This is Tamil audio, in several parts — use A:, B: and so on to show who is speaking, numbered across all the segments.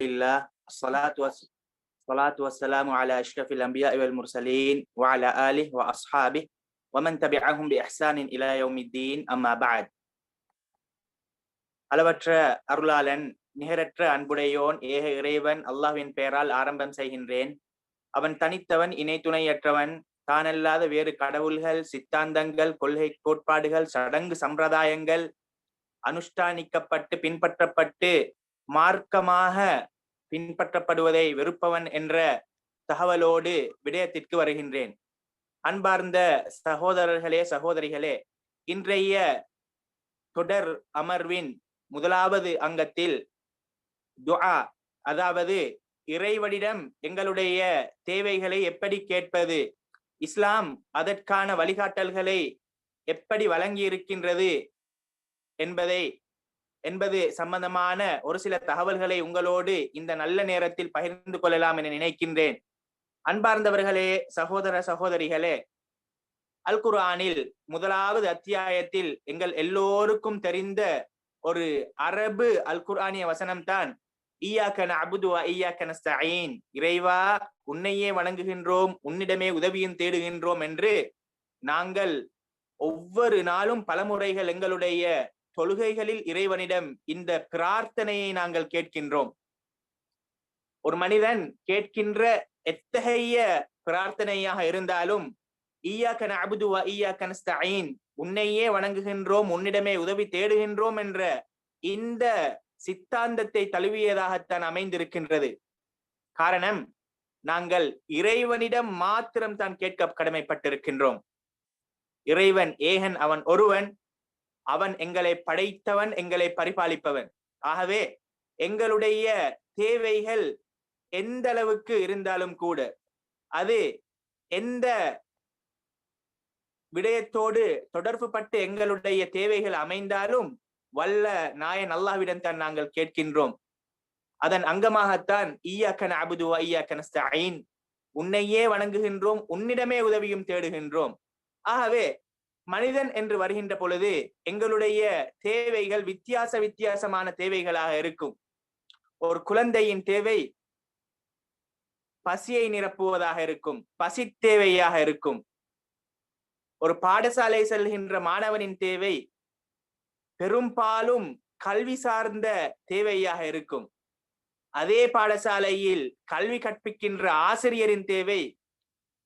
A: لله الصلاة والس- الصلاة والسلام على أشرف الأنبياء والمرسلين وعلى آله وأصحابه ومن تبعهم بإحسان إلى يوم الدين أما بعد அளவற்ற அருளாளன் நிகரற்ற அன்புடையோன் ஏக இறைவன் அல்லாஹ்வின் பெயரால் ஆரம்பம் செய்கின்றேன் அவன் தனித்தவன் இணை துணையற்றவன் தானல்லாத வேறு கடவுள்கள் சித்தாந்தங்கள் கொள்கை கோட்பாடுகள் சடங்கு சம்பிரதாயங்கள் அனுஷ்டானிக்கப்பட்டு பின்பற்றப்பட்டு மார்க்கமாக பின்பற்றப்படுவதை வெறுப்பவன் என்ற தகவலோடு விடயத்திற்கு வருகின்றேன். அன்பார்ந்த சகோதரர்களே சகோதரிகளே இன்றைய தொடர் அமர்வின் முதலாவது அங்கத்தில் துஆ அதாவது இறைவனிடம் எங்களுடைய தேவைகளை எப்படி கேட்பது இஸ்லாம் அதற்கான வழிகாட்டல்களை எப்படி வழங்கி இருக்கின்றது என்பதை என்பது சம்பந்தமான ஒரு சில தகவல்களை உங்களோடு இந்த நல்ல நேரத்தில் பகிர்ந்து கொள்ளலாம் என நினைக்கின்றேன். அன்பார்ந்தவர்களே சகோதர சகோதரிகளே அல் குரானில் முதலாவது அத்தியாயத்தில் எங்கள் எல்லோருக்கும் தெரிந்த ஒரு அரபு அல் குரானிய வசனம்தான் ஈயாக்க அபுதுவா வ ஈயாக்க நஸ்தஈன் இறைவா உன்னையே வணங்குகின்றோம் உன்னிடமே உதவியும் தேடுகின்றோம் என்று நாங்கள் ஒவ்வொரு நாளும் பலமுறைகள் எங்களுடைய தொழுகைகளில் இறைவனிடம் இந்த பிரார்த்தனையை நாங்கள் கேட்கின்றோம். ஒரு மனிதன் கேட்கின்ற எத்தகைய பிரார்த்தனையாக இருந்தாலும் ஈயாக்க நஅபுது வ ஈயாக்க உன்னையே வணங்குகின்றோம் உன்னிடமே உதவி தேடுகின்றோம் என்ற இந்த சித்தாந்தத்தை தழுவியதாகத்தான் அமைந்திருக்கின்றது. காரணம் நாங்கள் இறைவனிடம் மாத்திரம் தான் கேட்க கடமைப்பட்டிருக்கின்றோம். இறைவன் ஏகன் அவன் ஒருவன் அவன் எங்களை படைத்தவன் எங்களை பரிபாலிப்பவன். ஆகவே எங்களுடைய தேவைகள் எந்த அளவுக்கு இருந்தாலும் கூட அது எந்த விடயத்தோடு தொடர்பு பட்டு எங்களுடைய தேவைகள் அமைந்தாலும் வல்ல நாயன் அல்லாஹ்விடம் தான் நாங்கள் கேட்கின்றோம். அதன் அங்கமாகத்தான் ஈயாக்கன் அபுது ஐயாக்கன் நஸ்தஈன் உன்னையே வணங்குகின்றோம் உன்னிடமே உதவியும் தேடுகின்றோம். ஆகவே மனிதன் என்று வருகின்ற பொழுது எங்களுடைய தேவைகள் வித்தியாச வித்தியாசமான தேவைகளாக இருக்கும். ஒரு குழந்தையின் தேவை பசியை நிரப்புவதாக இருக்கும் பசி தேவையாக இருக்கும். ஒரு பாடசாலை செல்கின்ற மாணவனின் தேவை பெரும்பாலும் கல்வி சார்ந்த தேவையாக இருக்கும். அதே பாடசாலையில் கல்வி கற்பிக்கின்ற ஆசிரியரின் தேவை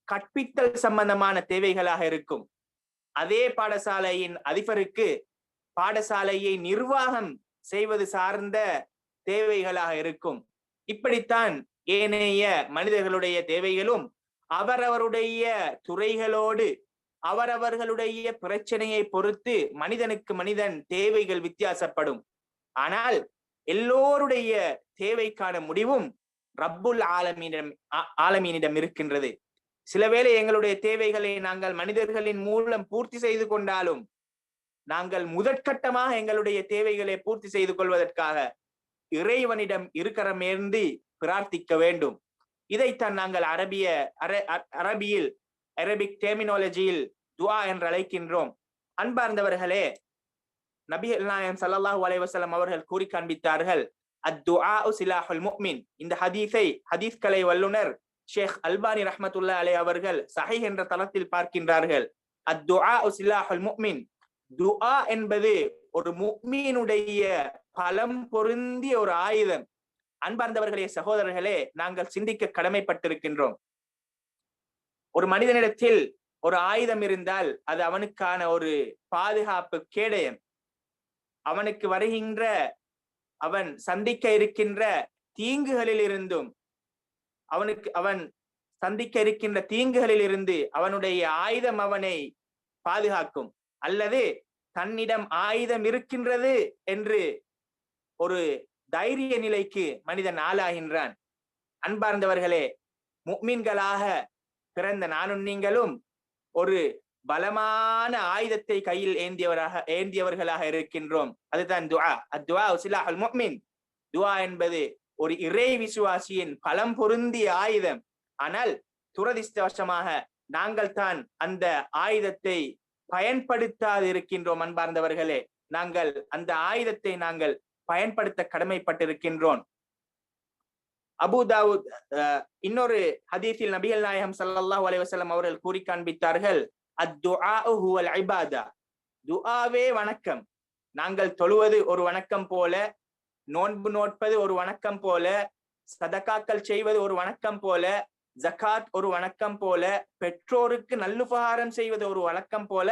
A: கற்பித்தல் சம்பந்தமான தேவைகளாக இருக்கும். அதே பாடசாலையின் அதிபருக்கு பாடசாலையை நிர்வாகம் செய்வது சார்ந்த தேவைகளாக இருக்கும். இப்படித்தான் ஏனைய மனிதர்களுடைய தேவைகளும் அவரவருடைய துறைகளோடு அவரவர்களுடைய பிரச்சனையை பொறுத்து மனிதனுக்கு மனிதன் தேவைகள் வித்தியாசப்படும். ஆனால் எல்லோருடைய தேவைக்கான முடிவும் ரப்புல் ஆலமீனிடம் ஆ- ஆலமீனிடம் இருக்கின்றது. சில வேளை எங்களுடைய தேவைகளை நாங்கள் மனிதர்களின் மூலம் பூர்த்தி செய்து கொண்டாலும் நாங்கள் முதற்கட்டமாக எங்களுடைய தேவைகளை பூர்த்தி செய்து கொள்வதற்காக இறைவனிடம் இருக்கரமேந்தி பிரார்த்திக்க வேண்டும். இதைத்தான் நாங்கள் அரபிய அர- அ- அரபியில் அரபிக் டெர்மினாலஜியில் துவா என்று அழைக்கின்றோம். அன்பார்ந்தவர்களே நபி நாயம் சல்லாஹூ அலைவசலம் அவர்கள் கூறி காண்பித்தார்கள் அத்துஆ சிலாஹுல் முக்மின் இந்த ஹதீஸை ஹதீஸ்களை வல்லுனர் ஷேக் அல்பானி ரஹமத்துல்லா அலே அவர்கள் சஹை என்ற தளத்தில் பார்க்கின்றார்கள். அத்துஆ சிலாஹுல் முக்மின் துஆ என்பது ஒரு முக்மீனுடைய பலம் பொருந்திய ஒரு ஆயுதம். அன்பார்ந்தவர்களே சகோதரர்களே நாங்கள் சிந்திக்க கடமைப்பட்டிருக்கின்றோம். ஒரு மனிதனிடத்தில் ஒரு ஆயுதம் இருந்தால் அது அவனுக்கான ஒரு பாதுகாப்பு கேடயம். அவனுக்கு வருகின்ற அவன் சந்திக்க இருக்கின்ற தீங்குகளில் இருந்தும் அவனுக்கு அவன் சந்திக்க இருக்கின்ற தீங்குகளில் இருந்து அவனுடைய ஆயுதம் அவனை பாதுகாக்கும். அல்லது தன்னிடம் ஆயுதம் இருக்கின்றது என்று ஒரு தைரிய நிலைக்கு மனிதன் ஆளாகின்றான். அன்பார்ந்தவர்களே முக்மீன்களாக பிறந்த நானும் நீங்களும் ஒரு பலமான ஆயுதத்தை கையில் ஏந்தியவராக ஏந்தியவர்களாக இருக்கின்றோம். அதுதான் துவா அத்துஆ சிலாஹுல் முஃமின் துவா என்பது ஒரு இறை விசுவாசியின் பலம் பொருந்திய ஆயுதம். ஆனால் துரதிர்ஷ்டவசமாக நாங்கள் தான் அந்த ஆயுதத்தை பயன்படுத்தாது இருக்கின்றோம் அன்பார்ந்தவர்களே. நாங்கள் அந்த ஆயுதத்தை நாங்கள் பயன்படுத்த கடமைப்பட்டிருக்கின்றோம். அபுதாவுத் அஹ், இன்னொரு ஹதீஸில் நபிகள் நாயகம் ஸல்லல்லாஹு அலைஹி அவர்கள் கூறி காண்பித்தார்கள் அத்துஆஉ ஹுவல் துஆவே வணக்கம். நாங்கள் தொழுவது ஒரு வணக்கம் போல நோன்பு நோட்பது ஒரு வணக்கம் போல சதகாக்கள் செய்வது ஒரு வணக்கம் போல ஜகாத் ஒரு வணக்கம் போல பெற்றோருக்கு நல்லுபகாரம் செய்வது ஒரு வழக்கம் போல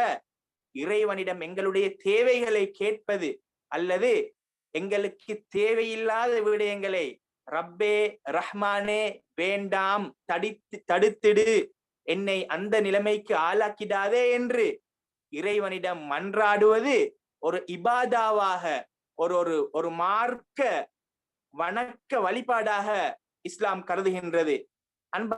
A: இறைவனிடம் எங்களுடைய தேவைகளை கேட்பது அல்லது எங்களுக்கு தேவையில்லாத விடயங்களை ரப்பே ரஹ்மானே வேண்டாம் தடித்து தடுத்திடு என்னை அந்த நிலைமைக்கு ஆளாக்கிடாதே என்று இறைவனிடம் மன்றாடுவது ஒரு இபாதாவாக ஒரு ஒரு ஒரு மார்க்க வணக்க வழிபாடாக இஸ்லாம் கருதுகின்றது. அன்ப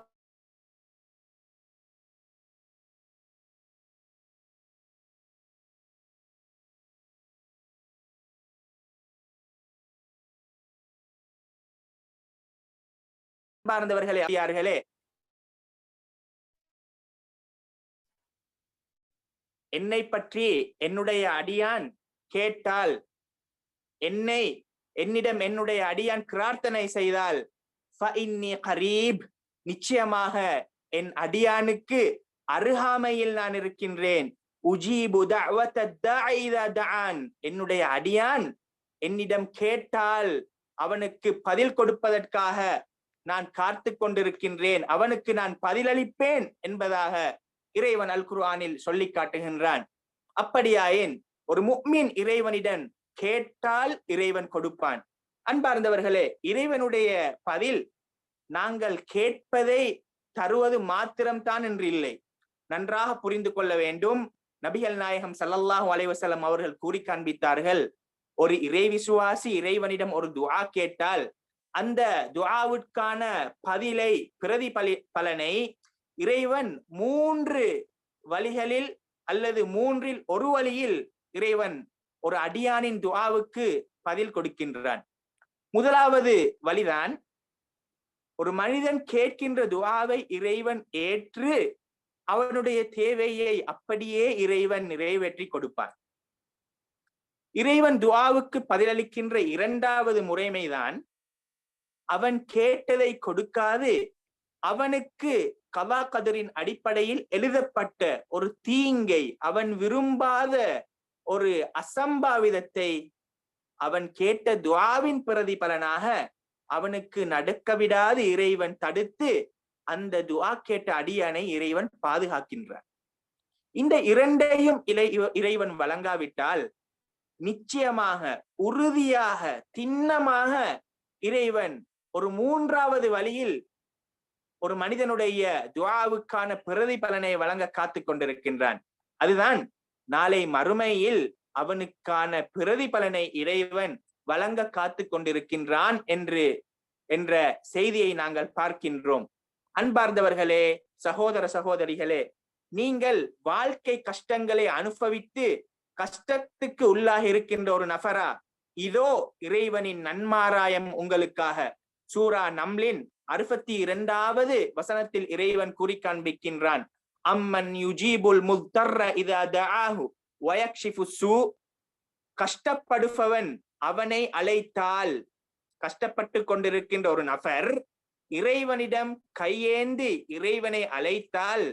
A: அன்பார்ந்தவர்களே அடியார்களே. என்னை பற்றி என்னுடைய அடியான் கேட்டால் என்னை என்னிடம் என்னுடைய அடியான் பிரார்த்தனை செய்தால் கரீப் நிச்சயமாக என் அடியானுக்கு அருகாமையில் நான் இருக்கின்றேன். உஜீபு என்னுடைய அடியான் என்னிடம் கேட்டால் அவனுக்கு பதில் கொடுப்பதற்காக நான் காத்து கொண்டிருக்கின்றேன். அவனுக்கு நான் பதிலளிப்பேன் என்பதாக இறைவன் அல் குர்ஆனில் சொல்லி காட்டுகின்றான். அப்படியாயின் ஒரு முக்மின் இறைவனிடம் கேட்டால் இறைவன் கொடுப்பான். அன்பார்ந்தவர்களே இறைவனுடைய பதில் நாங்கள் கேட்பதை தருவது மாத்திரம்தான் என்று இல்லை. நன்றாக புரிந்து கொள்ள வேண்டும். நபிகள் நாயகம் சல்லல்லாஹு அலைவசலம் அவர்கள் கூறி காண்பித்தார்கள் ஒரு இறை விசுவாசி இறைவனிடம் ஒரு துவா கேட்டால் அந்த துவாவுக்கான பதிலை பிரதிபலி பலனை இறைவன் மூன்று வழிகளில் அல்லது மூன்றில் ஒரு வழியில் இறைவன் ஒரு அடியானின் துவாவுக்கு பதில் கொடுக்கின்றான். முதலாவது வழிதான் ஒரு மனிதன் கேட்கின்ற துவாவை இறைவன் ஏற்று அவனுடைய தேவையை அப்படியே இறைவன் நிறைவேற்றி கொடுப்பான் இறைவன் துவாவுக்கு பதிலளிக்கின்ற இரண்டாவது முறைமைதான் அவன் கேட்டதை கொடுக்காது அவனுக்கு கவா கதரின் அடிப்படையில் எழுதப்பட்ட ஒரு தீங்கை அவன் விரும்பாத ஒரு அசம்பாவிதத்தை அவன் கேட்ட துவாவின் பிரதிபலனாக அவனுக்கு நடக்க விடாது இறைவன் தடுத்து அந்த துவா கேட்ட அடியானை இறைவன் பாதுகாக்கின்றான். இந்த இரண்டையும் இறை இறைவன் வழங்காவிட்டால் நிச்சயமாக உறுதியாக திண்ணமாக இறைவன் ஒரு மூன்றாவது வழியில் ஒரு மனிதனுடைய துவாவுக்கான பிரதிபலனை வழங்க காத்து கொண்டிருக்கின்றான். அதுதான் நாளை மறுமையில் அவனுக்கான பிரதிபலனை இறைவன் வழங்க காத்து கொண்டிருக்கின்றான் என்று என்ற செய்தியை நாங்கள் பார்க்கின்றோம். அன்பார்ந்தவர்களே சகோதர சகோதரிகளே நீங்கள் வாழ்க்கை கஷ்டங்களை அனுபவித்து கஷ்டத்துக்கு உள்ளாக இருக்கின்ற ஒரு நபரா? இதோ இறைவனின் நன்மாராயம் உங்களுக்காக. சூரா நம்லின் அறுபத்தி இரண்டாவது வசனத்தில் இறைவன் கூறி காண்பிக்கின்றான். அம்மன் யுஜீபுல் முத்தர்ர இதா தஆஹு வயக்ஷிஃபு சூ கஷ்டப்படுபவன் அவனை அழைத்தால். கஷ்டப்பட்டு கொண்டிருக்கின்ற ஒரு நபர் இறைவனிடம் கையேந்தி இறைவனை அழைத்தால்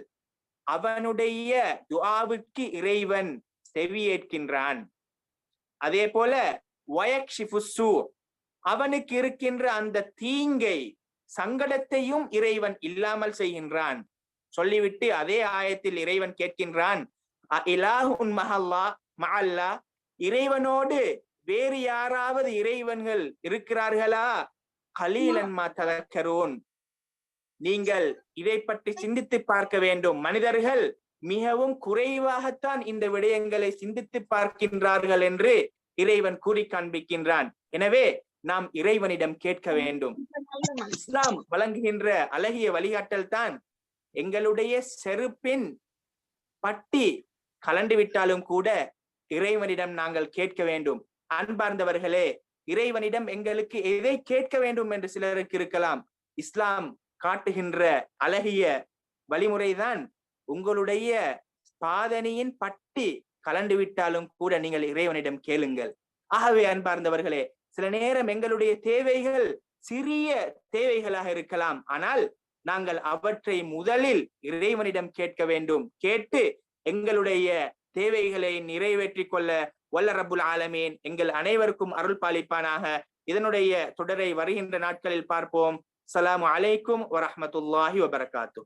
A: அவனுடைய துஆவுக்கு இறைவன் செவியேற்கின்றான். அதே போல வயக்ஷிஃபு அவனுக்கு இருக்கின்ற அந்த தீங்கை சங்கடத்தையும் இறைவன் இல்லாமல் செய்கின்றான். சொல்லிவிட்டு அதே ஆயத்தில் இறைவன் கேட்கின்றான் இலாஹுன் மஹல்லா மஹல்லா இறைவனோடு வேறு யாராவது இறைவன்கள் இருக்கிறார்களா? கலீலன் மா ததக்கரோன். நீங்கள் இதை பற்றி சிந்தித்து பார்க்க வேண்டும். மனிதர்கள் மிகவும் குறைவாகத்தான் இந்த விடயங்களை சிந்தித்து பார்க்கின்றார்கள் என்று இறைவன் கூறி காண்பிக்கின்றான். எனவே நாம் இறைவனிடம் கேட்க வேண்டும். இஸ்லாம் வழங்குகின்ற அழகிய வழிகாட்டல் தான் எங்களுடைய செருப்பின் பட்டி கலண்டு விட்டாலும் கூட இறைவனிடம் நாங்கள் கேட்க வேண்டும். அன்பார்ந்தவர்களே இறைவனிடம் எங்களுக்கு எதை கேட்க வேண்டும் என்று சிலருக்கு இருக்கலாம். இஸ்லாம் காட்டுகின்ற அழகிய வழிமுறைதான் உங்களுடைய பாதனியின் பட்டி கலண்டு விட்டாலும் கூட நீங்கள் இறைவனிடம் கேளுங்கள். ஆகவே அன்பார்ந்தவர்களே சில நேரம் எங்களுடைய தேவைகள் சிறிய தேவைகளாக இருக்கலாம். ஆனால் நாங்கள் அவற்றை முதலில் இறைவனிடம் கேட்க வேண்டும். கேட்டு எங்களுடைய தேவைகளை நிறைவேற்றிக் கொள்ள வல்லரபுல் ஆலமீன் எங்கள் அனைவருக்கும் அருள் பாலிப்பானாக. இதனுடைய தொடரை வருகின்ற நாட்களில் பார்ப்போம். சலாம் அலைக்கும் வரமத்துல்லாஹி வபரகாத்து